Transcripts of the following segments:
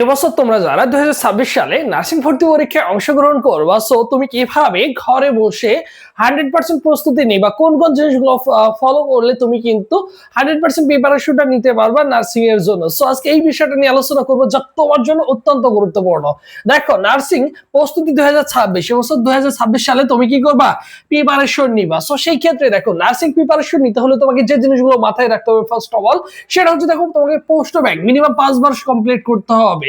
এবছর তোমরা যারা দুই হাজার ছাব্বিশ সালে নার্সিং ভর্তি পরীক্ষায় অংশগ্রহণ করবা সো তুমি কীভাবে ঘরে বসে হান্ড্রেড পার্সেন্ট প্রস্তুতি নেই বা কোন কোন জিনিসগুলো ফলো করলে তুমি কিন্তু হান্ড্রেড পার্সেন্ট প্রিপারেশনটা নিতে পারবা নার্সিং এর জন্য। সো আজকে এই বিষয়টা নিয়ে আলোচনা করব যা তোমার জন্য অত্যন্ত গুরুত্বপূর্ণ। দেখো, নার্সিং প্রস্তুতি দুই হাজার ছাব্বিশ, এবছর দুই হাজার ছাব্বিশ সালে তুমি কি করবা? প্রিপারেশন নিবা। সো সেই ক্ষেত্রে দেখো, নার্সিং প্রিপারেশন নিতে হলে তোমাকে যে জিনিসগুলো মাথায় রাখতে হবে ফার্স্ট অফ অল সেটা হচ্ছে দেখো তোমাকে পোস্ট ব্যাংক মিনিমাম পাঁচ পাঁচবার কমপ্লিট করতে হবে।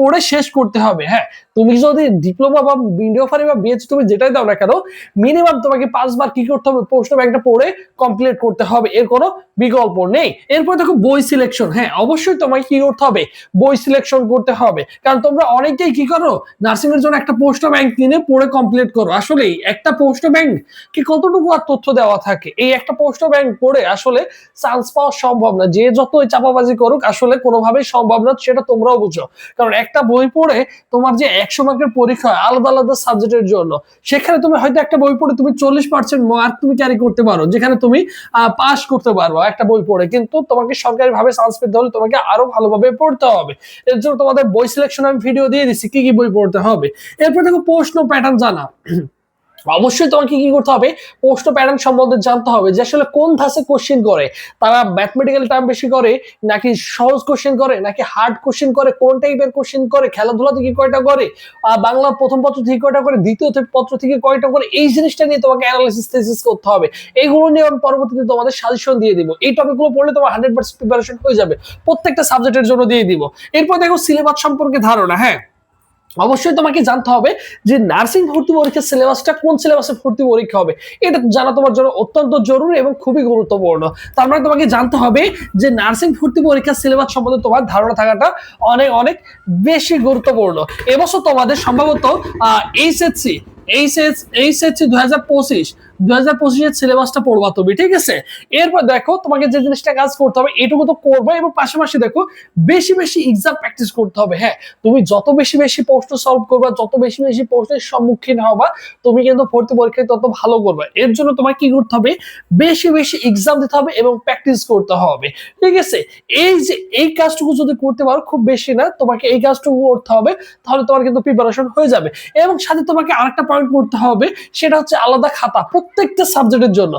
পড়ে শেষ করতে হবে হ্যাঁ? তুমি যদি ডিপ্লোমা বা ভিডিও ফারি বা বিএচ তুমি যেটাই দাও না কেন মিনিমাম তোমাকে পাঁচবার কি করতে হবে, প্রশ্ন ব্যাংকটা পড়ে কমপ্লিট করতে হবে, এর কোনো বিকল্প নেই। এরপর দেখো বই সিলেকশন হ্যাঁ অবশ্যই তোমাকে কি করতে হবে? বই সিলেকশন করতে হবে। কারণ তোমরা অনেকেই কি করো? নার্সিং এর জন্য একটা পোস্ট ব্যাংক কিনে পড়ে কমপ্লিট করো। আসলে একটা পোস্ট ব্যাংক কি কতটুকু আর তথ্য দেওয়া থাকে? এই একটা পোস্ট ব্যাংক পড়ে আসলে চান্স পাওয়া সম্ভব না। যে যতই চাপাবাজি করুক, আসলে কোনোভাবেই সম্ভব না, সেটা তোমরাও বুঝো। কারণ একটা বই পড়ে তোমার যে একশো মার্কের পরীক্ষা আলাদা আলাদা সাবজেক্টের জন্য, সেখানে তুমি হয়তো একটা বই পড়ে তুমি চল্লিশ পার্সেন্ট মার্ক তুমি ক্যারি করতে পারো, যেখানে তুমি পাস করতে পারো একটা বই পড়ে। কিন্তু তোমাকে সরকারি ভাবে চান্স পেতে হলে তোমাকে আরও ভালোভাবে পড়তে হবে। এর জন্য তোমাদের বই সিলেকশন আমি ভিডিও দিয়ে দিচ্ছি, কি কি বই পড়তে হবে। এরপর দেখো প্রশ্ন প্যাটার্ন জানা। অবশ্যই তোমাকে কি করতে হবে? প্রশ্ন প্যাটার্ন সম্বন্ধে জানতে হবে যে আসলে কোন ধাসে কোশ্চেন করে? তারা ম্যাথমেটিক্যাল টার্ম বেশি করে নাকি সহজ কোশ্চেন করে নাকি হার্ড কোশ্চেন করে? কোন টাইপের কোশ্চেন করে? খেলাধুলা থেকে কয়টা করে? আহ, বাংলা প্রথম পত্র থেকে কয়টা করে? দ্বিতীয় পত্র থেকে কয়টা করে? এই জিনিসটা নিয়ে তোমাকে অ্যানালাইসিস থেসিস করতে হবে। এইগুলো নিয়ে আমি পরবর্তীতে তোমাদের সাজেশন দিয়ে দিব। এই টপিকগুলো পড়লে তোমার হান্ড্রেড পার্সেন্ট প্রিপারেশন হয়ে যাবে। প্রত্যেকটা সাবজেক্টের জন্য দিয়ে দিব। এরপর দেখো সিলেবাস সম্পর্কে ধারণা হ্যাঁ? অবশ্যই তোমাকে জানতে হবে যে নার্সিং ভর্তি পরীক্ষার সিলেবাসটা কোন সিলেবাসে ভর্তি পরীক্ষা হবে। এটা জানা তোমার জন্য অত্যন্ত জরুরি এবং খুবই গুরুত্বপূর্ণ। তার মানে তোমাকে জানতে হবে যে নার্সিং ভর্তি পরীক্ষার সিলেবাস সম্বন্ধে তোমার ধারণা থাকাটা অনেক অনেক বেশি গুরুত্বপূর্ণ। এবছর তোমাদের সম্ভবত এইচএসসি, এইচএস, এইচএসসি দু হাজার পঁচিশ দু হাজার পঁচিশের সিলেবাসটা পড়বা তুমি, ঠিক আছে? এরপর দেখো, তোমাকে যে জিনিসটা কাজ করতে হবে, এটুকু তো করবে এবং পাশাপাশি দেখো, বেশি বেশি এক্সাম প্র্যাকটিস করতে হবে। হ্যাঁ তুমি যত বেশি বেশি প্রশ্ন সলভ করবা, যত বেশি বেশি প্রশ্নের সম্মুখীন হবা, তুমি কিন্তু ভর্তি পরীক্ষায় তত ভালো করবে। এর জন্য তোমার কি করতে হবে? বেশি বেশি এক্সাম দিতে হবে এবং প্র্যাকটিস করতে হবে। ঠিক আছে? এই যে, এই কাজটুকু যদি করতে পারো, খুব বেশি না, তোমাকে এই কাজটুকু করতে হবে, তাহলে তোমার কিন্তু প্রিপারেশন হয়ে যাবে। এবং সাথে তোমাকে আরেকটা পয়েন্ট করতে হবে, সেটা হচ্ছে আলাদা খাতা। প্রত্যেকটা সাবজেক্টের জন্য।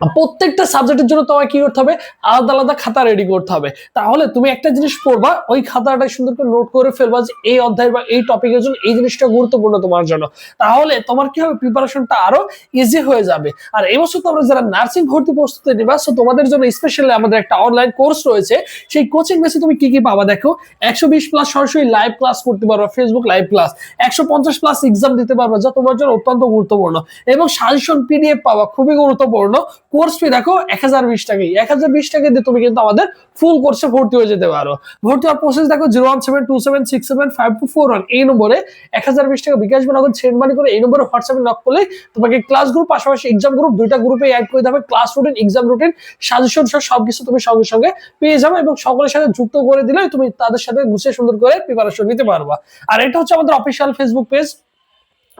প্রত্যেকটা সাবজেক্টের জন্য তোমাকে কি করতে হবে? আলাদা আলাদা খাতা রেডি করতে হবে। তাহলে তুমি একটা জিনিস পড়বা, ওই খাতাটা সুন্দর করে নোট করে ফেলবা যে এই অধ্যায় বা এই টপিকের জন্য এই জিনিসটা গুরুত্বপূর্ণ তোমার জন্য। তাহলে তোমার কি হবে? প্রিপারেশনটা আরও ইজি হয়ে যাবে। আর এই বছর তোমরা যারা নার্সিং ভর্তি প্রস্তুতি নিবা সো তোমাদের জন্য স্পেশালি আমাদের একটা অনলাইন কোর্স রয়েছে। সেই কোচিং বেসে তুমি কি কি পাবা দেখো? একশো বিশ প্লাস সরাসরি লাইভ ক্লাস করতে পারবা ফেসবুক লাইভ ক্লাস একশো পঞ্চাশ প্লাস এক্সাম দিতে পারবা, যা তোমার জন্য অত্যন্ত গুরুত্বপূর্ণ। এবং সাজেশন পিডিএফ পাওয়া খুবই গুরুত্বপূর্ণ। কোর্স ফি দেখো এক হাজার বিশ টাকাই এক হাজার বিশ টাকা দিয়ে তুমি কিন্তু আমাদের ফুল কোর্সে ভর্তি হয়ে যেতে পারো। ভর্তি হওয়ার প্রসেস দেখো zero one seven two seven six seven five two four one এই নম্বরে এক হাজার বিশ টাকা বিকাশ বা নগদ সেন্ড মানি করে এই নম্বরে হোয়াটসঅ্যাপে নক করলে তোমাকে ক্লাস গ্রুপ পাশাপাশি এক্সাম গ্রুপ দুইটা গ্রুপে অ্যাড করে দেবে class routine exam routine suggestion সহ সবকিছু তুমি সঙ্গে সঙ্গে পেয়ে যাবে এবং সকলের সাথে যুক্ত করে দিলে তুমি তাদের সাথে গুছিয়ে সুন্দর করে প্রিপারেশন নিতে পারবা। আর এটা হচ্ছে আমাদের official Facebook page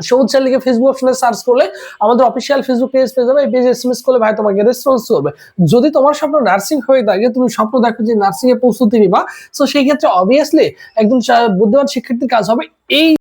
Sabuj channel লিখে ফেসবুক অপশনে সার্চ করলে আমাদের অফিসিয়াল ফেসবুক পেজ পেয়ে যাবে, এই পেজে এস করলে ভাই তোমাকে রেসপন্স করবে। যদি তোমার স্বপ্ন নার্সিং হয়ে থাকে, তুমি স্বপ্ন দেখো যে নার্সিং এ প্রস্তুতি নিবা, তো সেই ক্ষেত্রে অবভিয়াসলি একজন বুদ্ধিমান শিক্ষার্থীর কাজ হবে এই